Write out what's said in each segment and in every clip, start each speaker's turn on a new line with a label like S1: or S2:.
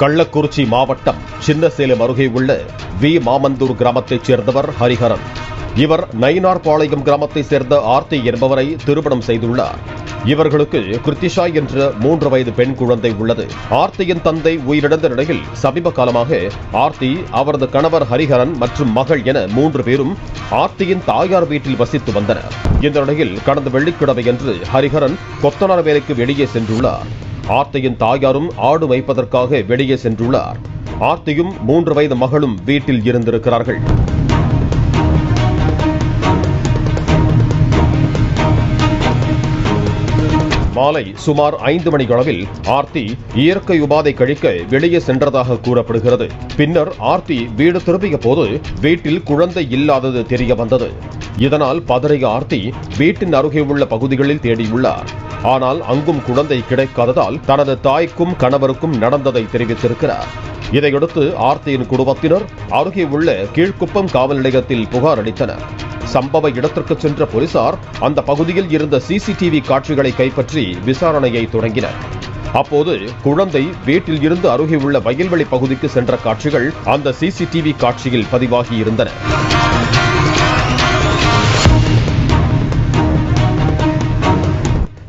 S1: கள்ளக்குறிச்சி மாவட்டம் சின்னசேலம் அருகே உள்ள வி. மாமந்தூர் கிராமத்தைச் சேர்ந்தவர் ஹரிஹரன். இவர் நயினார்பாளையம் கிராமத்தைச் சேர்ந்த ஆர்த்தி என்பவரை திருமணம் செய்துள்ளார். இவர்களுக்கு கிருத்திஷா என்ற மூன்று வயது பெண் குழந்தை உள்ளது. ஆர்த்தியின் தந்தை உயிரிழந்த நிலையில் சமீப காலமாக ஆர்த்தி அவரது கணவர் ஹரிஹரன் மற்றும் மகள் என மூன்று பேரும் ஆர்த்தியின் தாயார் வீட்டில் வசித்து வந்தனர். இந்த நிலையில் கடந்த வெள்ளிக்கிழமையன்று ஹரிஹரன் கொத்தனார் வேலைக்கு வெளியே சென்றுள்ளார். ஆர்த்தியின் தாயாரும் ஆடு வைப்பதற்காக வெளியே சென்றுள்ளார். ஆர்த்தியும் மூன்று வயது மகளும் வீட்டில் இருந்திருக்கிறார்கள். மாலை சுமார் ஐந்து மணி அளவில் ஆர்த்தி இயற்கை உபாதை கழிக்க வெளியே சென்றதாக கூறப்படுகிறது. பின்னர் ஆர்த்தி வீடு திரும்பிய போது வீட்டில் குழந்தை இல்லாதது தெரிய வந்தது. இதனால் பதறிய ஆர்த்தி வீட்டின் அருகே உள்ள பகுதிகளில் தேடியுள்ளார். ஆனால் அங்கும் குழந்தை கிடைக்காததால் தனது தாய்க்கும் கணவருக்கும் நடந்ததை தெரிவித்திருக்கிறார். இதையடுத்து ஆர்த்தியின் குடும்பத்தினர் அருகே உள்ள கீழ்குப்பம் காவல் நிலையத்தில் புகார் அளித்தனர். சம்பவ இடத்திற்கு சென்ற போலீசார் அந்த பகுதியில் இருந்த சிசிடிவி காட்சிகளை கைப்பற்றி விசாரணையை தொடங்கினர். அப்போது குழந்தை வீட்டில் இருந்து அருகே உள்ள வயல்வெளி பகுதிக்கு சென்ற காட்சிகள் அந்த சிசிடிவி காட்சியில் பதிவாகி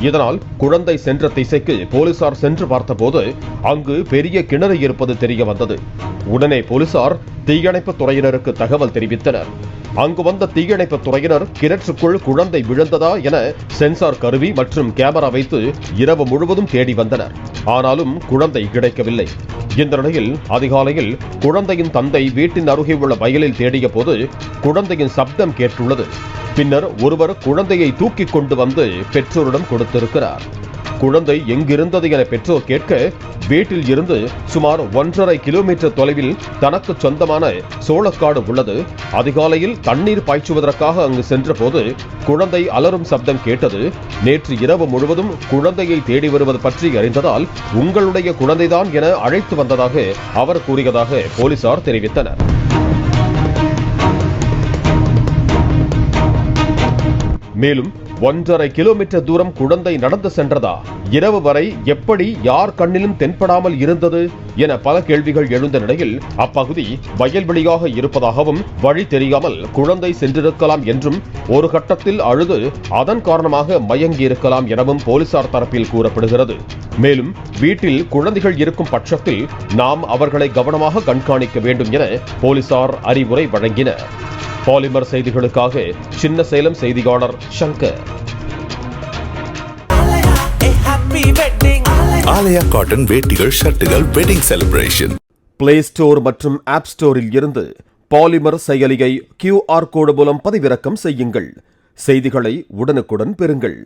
S1: இதனால் குழந்தை சென்ற திசைக்கு போலீசார் சென்று பார்த்தபோது அங்கு பெரிய கிணறு இருப்பது தெரிய வந்தது. உடனே போலீசார் தீயணைப்பு துறையினருக்கு தகவல் தெரிவித்தனர். அங்கு வந்த தீயணைப்பு துறையினர் கிணற்றுக்குள் குழந்தை விழுந்ததா என சென்சார் கருவி மற்றும் கேமரா வைத்து இரவு முழுவதும் தேடி வந்தனர். ஆனாலும் குழந்தை கிடைக்கவில்லை. இந்த நிலையில் அதிகாலையில் குழந்தையின் தந்தை வீட்டின் அருகே உள்ள வயலில் தேடிய போது குழந்தையின் சப்தம் கேட்டுள்ளது. பின்னர் ஒருவர் குழந்தையை தூக்கி கொண்டு வந்து பெற்றோரிடம் கொடுத்திருக்கிறார். குழந்தை எங்கிருந்தது என பெற்றோர் கேட்க வீட்டில் இருந்து சுமார் ஒன்றரை கிலோமீட்டர் தொலைவில் தனக்கு சொந்தமான சோளக்காடு உள்ளது. அதிகாலையில் தண்ணீர் பாய்ச்சுவதற்காக அங்கு சென்றபோது குழந்தை அலறும் சப்தம் கேட்டது. நேற்று இரவு முழுவதும் குழந்தையை தேடி வருவது பற்றி அறிந்ததால் உங்களுடைய குழந்தைதான் என அழைத்து வந்ததாக அவர் கூறியதாக போலீசார் தெரிவித்தனர். மேலும் ஒன்றரை கிலோமீட்டர் தூரம் குழந்தை நடந்து சென்றதா? இரவு வரை எப்படி யார் கண்ணிலும் தென்படாமல் இருந்தது என பல கேள்விகள் எழுந்த நிலையில் அப்பகுதி வயல்வெளியாக இருப்பதாகவும் வழி தெரியாமல் குழந்தை சென்றிருக்கலாம் என்றும் ஒரு கட்டத்தில் அழுது அதன் காரணமாக மயங்கி இருக்கலாம் எனவும் போலீசார் தரப்பில் கூறப்படுகிறது. மேலும் வீட்டில் குழந்தைகள் இருக்கும் பட்சத்தில் நாம் அவர்களை கவனமாக கண்காணிக்க வேண்டும் என போலீசார் அறிவுரை வழங்கினர். பாலிமர் செய்திகளுக்காக சின்ன சேலம் செய்தியாளர் சங்கர்.
S2: ஆலயா காட்டன் வேட்டிகள் ஷர்ட்டுகள் வெட்டிங் செலிப்ரேஷன்
S1: பிளே ஸ்டோர் மற்றும் ஆப் ஸ்டோரில் இருந்து பாலிமர் செயலியை கியூஆர் கோடு மூலம் பதிவிறக்கம் செய்யுங்கள். செய்திகளை உடனுக்குடன் பெறுங்கள்.